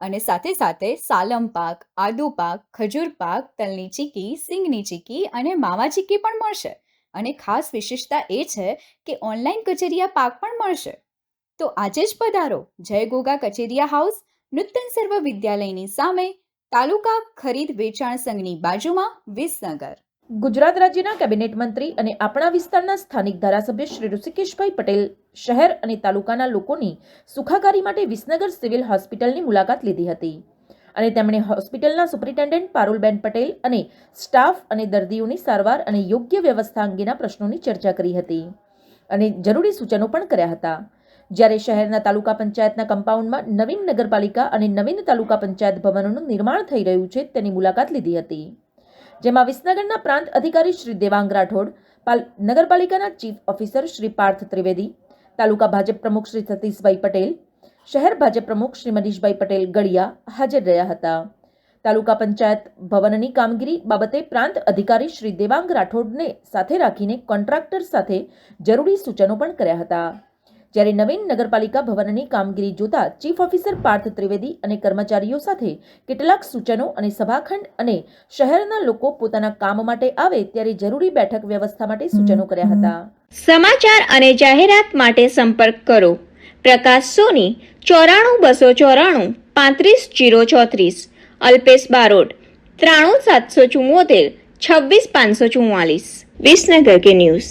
અને સાથે સાથે સાલમ પાક, આદુ પાક, ખજૂર પાક, તલની ચીકી, સિંગની ચીકી અને માવા ચીકી પણ મળશે. અને ખાસ વિશેષતા એ છે કે ઓનલાઈન કચેરિયા પાક પણ મળશે. તો આજે જ પધારો. જય ગોગા કચેરિયા હાઉસ, નૂતન સર્વ વિદ્યાલયની સામે, તાલુકા ખરીદ વેચાણ સંઘની બાજુમાં વિસનગર. ગુજરાત રાજ્યના કેબિનેટ મંત્રી અને આપણા વિસ્તારના સ્થાનિક ધારાસભ્ય શ્રી ઋષિકેશભાઈ પટેલ શહેર અને તાલુકાના લોકોની સુખાકારી માટે વિસનગર સિવિલ હોસ્પિટલની મુલાકાત લીધી હતી. અને તેમણે હોસ્પિટલના સુપ્રિન્ટેન્ડન્ટ પારુલબેન પટેલ અને સ્ટાફ અને દર્દીઓની સારવાર અને યોગ્ય વ્યવસ્થા અંગેના પ્રશ્નોની ચર્ચા કરી હતી અને જરૂરી સૂચનો પણ કર્યા હતા. જ્યારે શહેરના તાલુકા પંચાયતના કમ્પાઉન્ડમાં નવીન નગરપાલિકા અને નવીન તાલુકા પંચાયત ભવનોનું નિર્માણ થઈ રહ્યું છે તેની મુલાકાત લીધી હતી. જેમાં વિસનગરના પ્રાંત અધિકારી શ્રી દેવાંગ રાઠોડ, પાલ- નગરપાલિકાના ચીફ ઓફિસર શ્રી પાર્થ ત્રિવેદી, તાલુકા ભાજપ પ્રમુખ શ્રી સતીશભાઈ પટેલ, શહેર ભાજપ પ્રમુખ શ્રી મનીષભાઈ પટેલ ગળિયા હાજર રહ્યા હતા. તાલુકા પંચાયત ભવનની કામગીરી બાબતે પ્રાંત અધિકારી શ્રી દેવાંગ રાઠોડને સાથે રાખીને કોન્ટ્રાક્ટર સાથે જરૂરી સૂચનો પણ કર્યા હતા. જ્યારે નવીન નગરપાલિકા ભવનની કામગીરી જોતા ચીફ ઓફિસર પાર્થ ત્રિવેદી અને કર્મચારીઓ સાથે કેટલાક સૂચનો અને સભાખંડ અને શહેરના લોકો પોતાના કામ માટે આવે ત્યારે જરૂરી બેઠક વ્યવસ્થા માટે સૂચનો કર્યા હતા. સમાચાર અને જાહેરાત માટે સંપર્ક કરો. પ્રકાશ સોની, ચોરાણું બસો ચોરાણું, પાંત્રીસ જીરો ચોત્રીસ. અલ્પેશ બારોટ, ત્રાણું સાતસો ચુમ્મોતેર છવ્વીસ પાંચસો ચુમ્માલીસ વિસનગર કે ન્યૂઝ.